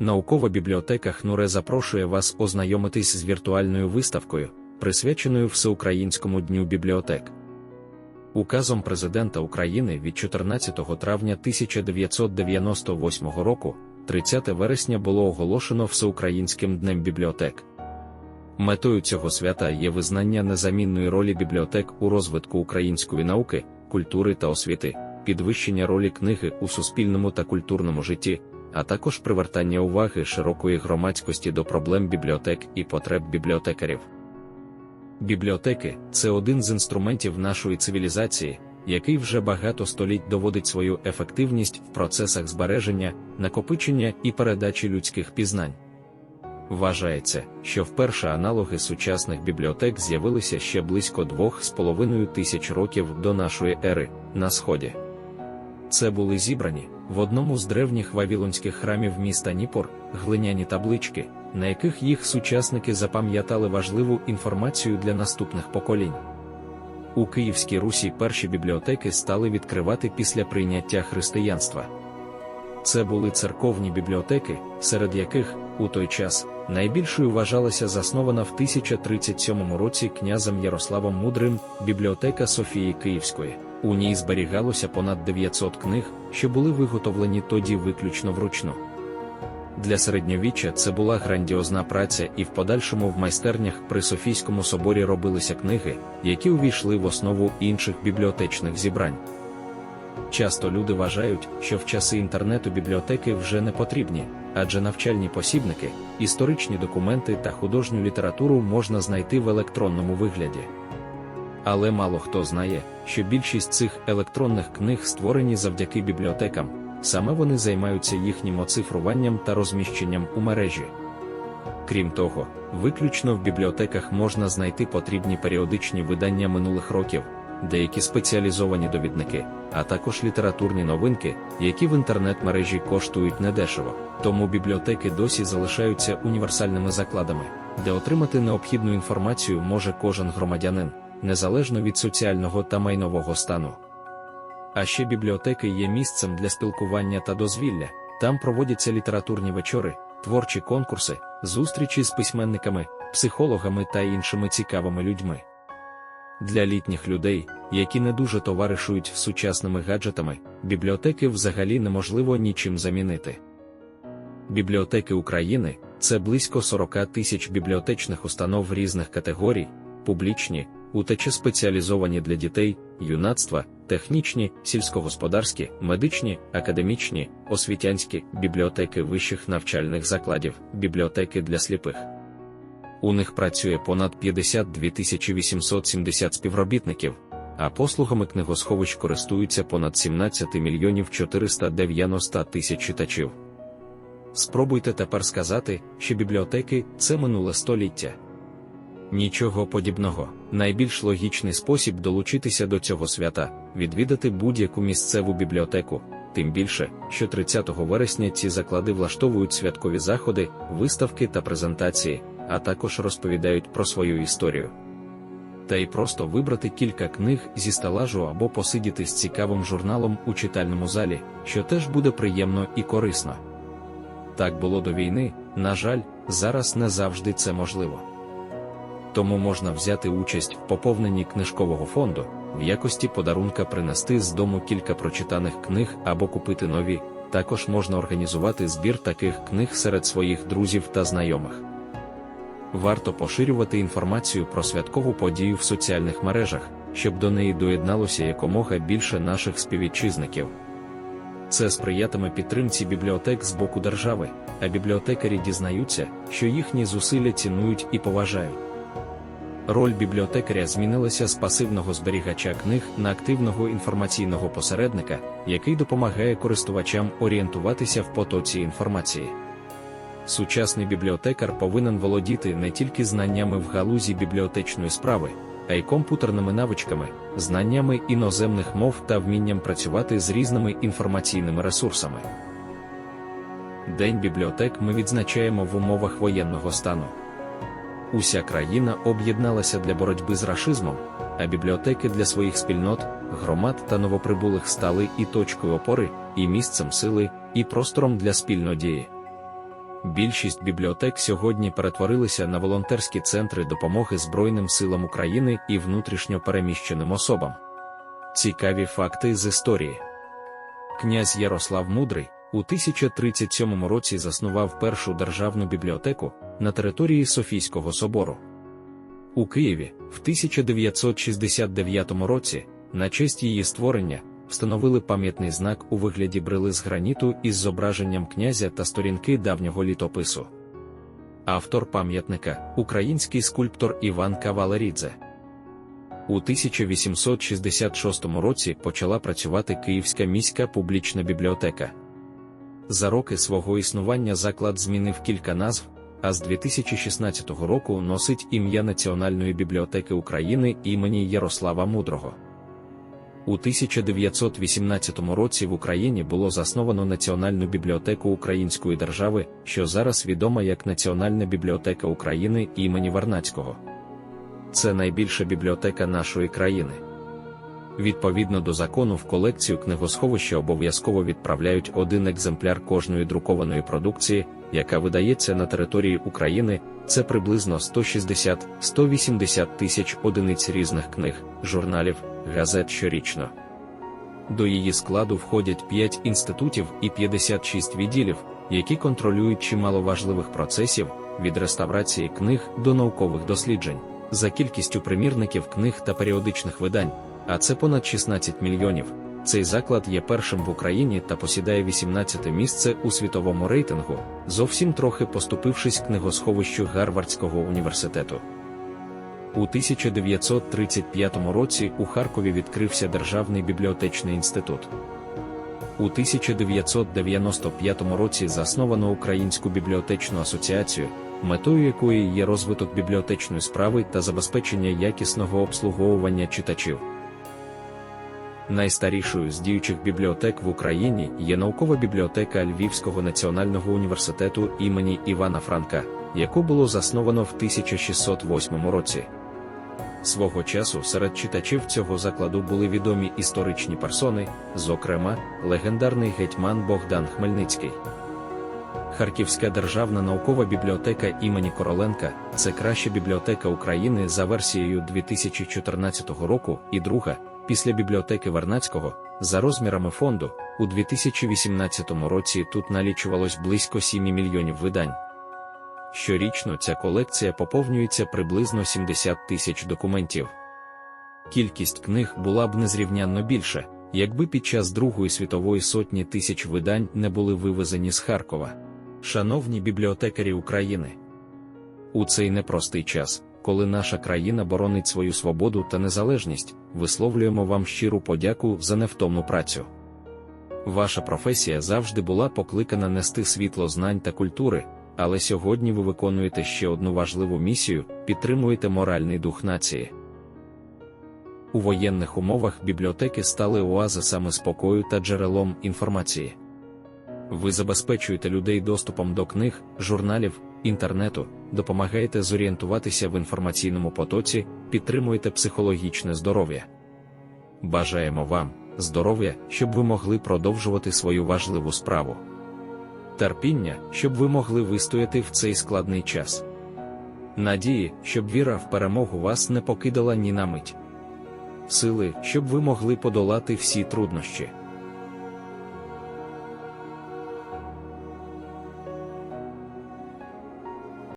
Наукова бібліотека ХНУРЕ запрошує вас ознайомитись з віртуальною виставкою, присвяченою Всеукраїнському дню бібліотек. Указом Президента України від 14 травня 1998 року, 30 вересня було оголошено Всеукраїнським днем бібліотек. Метою цього свята є визнання незамінної ролі бібліотек у розвитку української науки, культури та освіти, підвищення ролі книги у суспільному та культурному житті, а також привертання уваги широкої громадськості до проблем бібліотек і потреб бібліотекарів. Бібліотеки це один з інструментів нашої цивілізації, який вже багато століть доводить свою ефективність в процесах збереження, накопичення і передачі людських пізнань. Вважається, що вперше аналоги сучасних бібліотек з'явилися ще близько двох з половиною тисяч років до нашої ери на Сході. Це були зібрані в одному з древніх вавілонських храмів міста Ніпор глиняні таблички, на яких їх сучасники запам'ятали важливу інформацію для наступних поколінь. У Київській Русі перші бібліотеки стали відкривати після прийняття християнства. Це були церковні бібліотеки, серед яких, у той час, найбільшою вважалася заснована в 1037 році князем Ярославом Мудрим бібліотека Софії Київської. У ній зберігалося понад 900 книг, що були виготовлені тоді виключно вручну. Для середньовіччя це була грандіозна праця, і в подальшому в майстернях при Софійському соборі робилися книги, які увійшли в основу інших бібліотечних зібрань. Часто люди вважають, що в часи інтернету бібліотеки вже не потрібні, адже навчальні посібники, історичні документи та художню літературу можна знайти в електронному вигляді. Але мало хто знає, що більшість цих електронних книг створені завдяки бібліотекам, саме вони займаються їхнім оцифруванням та розміщенням у мережі. Крім того, виключно в бібліотеках можна знайти потрібні періодичні видання минулих років, деякі спеціалізовані довідники, а також літературні новинки, які в інтернет-мережі коштують недешево. Тому бібліотеки досі залишаються універсальними закладами, де отримати необхідну інформацію може кожен громадянин незалежно від соціального та майнового стану. А ще бібліотеки є місцем для спілкування та дозвілля, там проводяться літературні вечори, творчі конкурси, зустрічі з письменниками, психологами та іншими цікавими людьми. Для літніх людей, які не дуже товаришують з сучасними гаджетами, бібліотеки взагалі неможливо нічим замінити. Бібліотеки України це близько 40 тисяч бібліотечних установ різних категорій, публічні, утечі спеціалізовані для дітей, юнацтва, технічні, сільськогосподарські, медичні, академічні, освітянські, бібліотеки вищих навчальних закладів, бібліотеки для сліпих. У них працює понад 52 870 співробітників, а послугами книгосховищ користуються понад 17 мільйонів 490 тисяч читачів. Спробуйте тепер сказати, що бібліотеки це минуле століття. Нічого подібного. Найбільш логічний спосіб долучитися до цього свята відвідати будь-яку місцеву бібліотеку, тим більше, що 30 вересня ці заклади влаштовують святкові заходи, виставки та презентації, а також розповідають про свою історію. Та й просто вибрати кілька книг зі стелажу або посидіти з цікавим журналом у читальному залі, що теж буде приємно і корисно. Так було до війни, на жаль, зараз не завжди це можливо тому можна взяти участь в поповненні книжкового фонду, в якості подарунка принести з дому кілька прочитаних книг або купити нові. Також можна організувати збір таких книг серед своїх друзів та знайомих. Варто поширювати інформацію про святкову подію в соціальних мережах, щоб до неї доєдналося якомога більше наших співвітчизників. Це сприятиме підтримці бібліотек з боку держави, а бібліотекарі дізнаються, що їхні зусилля цінують і поважають. Роль бібліотекаря змінилася з пасивного зберігача книг на активного інформаційного посередника, який допомагає користувачам орієнтуватися в потоці інформації. Сучасний бібліотекар повинен володіти не тільки знаннями в галузі бібліотечної справи, а й комп'ютерними навичками, знаннями іноземних мов та вмінням працювати з різними інформаційними ресурсами. День бібліотек ми відзначаємо в умовах воєнного стану. Уся країна об'єдналася для боротьби з рашизмом, а бібліотеки для своїх спільнот, громад та новоприбулих стали і точкою опори, і місцем сили, і простором для спільнодії. Більшість бібліотек сьогодні перетворилися на волонтерські центри допомоги Збройним силам України і внутрішньо переміщеним особам. Цікаві факти з історії. Князь Ярослав Мудрий у 1037 році заснував першу державну бібліотеку на території Софійського собору. У Києві в 1969 році, на честь її створення, встановили пам'ятний знак у вигляді брили з граніту із зображенням князя та сторінки давнього літопису. Автор пам'ятника український скульптор Іван Кавалерідзе. У 1866 році почала працювати Київська міська публічна бібліотека. За роки свого існування заклад змінив кілька назв, а з 2016 року носить ім'я Національної бібліотеки України імені Ярослава Мудрого. У 1918 році в Україні було засновано Національну бібліотеку Української держави, що зараз відома як Національна бібліотека України імені Варнацького. Це найбільша бібліотека нашої країни. Відповідно до закону, в колекцію книгосховища обов'язково відправляють один екземпляр кожної друкованої продукції, яка видається на території України. Це приблизно 160-180 тисяч одиниць різних книг, журналів, газет щорічно. До її складу входять 5 інститутів і 56 відділів, які контролюють чимало важливих процесів від реставрації книг до наукових досліджень, за кількістю примірників книг та періодичних видань, а це понад 16 мільйонів. Цей заклад є першим в Україні та посідає 18 місце у світовому рейтингу, зовсім трохи поступившись книгосховищу Гарвардського університету. У 1935 році у Харкові відкрився Державний бібліотечний інститут. У 1995 році засновано Українську бібліотечну асоціацію, метою якої є розвиток бібліотечної справи та забезпечення якісного обслуговування читачів. Найстарішою з діючих бібліотек в Україні є наукова бібліотека Львівського національного університету імені Івана Франка, яку було засновано в 1608 році. Свого часу серед читачів цього закладу були відомі історичні персони, зокрема, легендарний гетьман Богдан Хмельницький. Харківська державна наукова бібліотека імені Короленка це краща бібліотека України за версією 2014 року і друга, після бібліотеки Варнацького, за розмірами фонду, у 2018 році тут налічувалось близько 7 мільйонів видань. Щорічно ця колекція поповнюється приблизно 70 тисяч документів. Кількість книг була б незрівнянно більша, якби під час Другої світової сотні тисяч видань не були вивезені з Харкова. Шановні бібліотекарі України, у цей непростий час, коли наша країна боронить свою свободу та незалежність, висловлюємо вам щиру подяку за невтомну працю. Ваша професія завжди була покликана нести світло знань та культури, але сьогодні ви виконуєте ще одну важливу місію підтримуєте моральний дух нації. У воєнних умовах бібліотеки стали оазисами спокою та джерелом інформації. Ви забезпечуєте людей доступом до книг, журналів, інтернету, допомагаєте зорієнтуватися в інформаційному потоці, підтримуєте психологічне здоров'я. Бажаємо вам здоров'я, щоб ви могли продовжувати свою важливу справу. Терпіння, щоб ви могли вистояти в цей складний час. Надії, щоб віра в перемогу вас не покидала ні на мить. Сили, щоб ви могли подолати всі труднощі.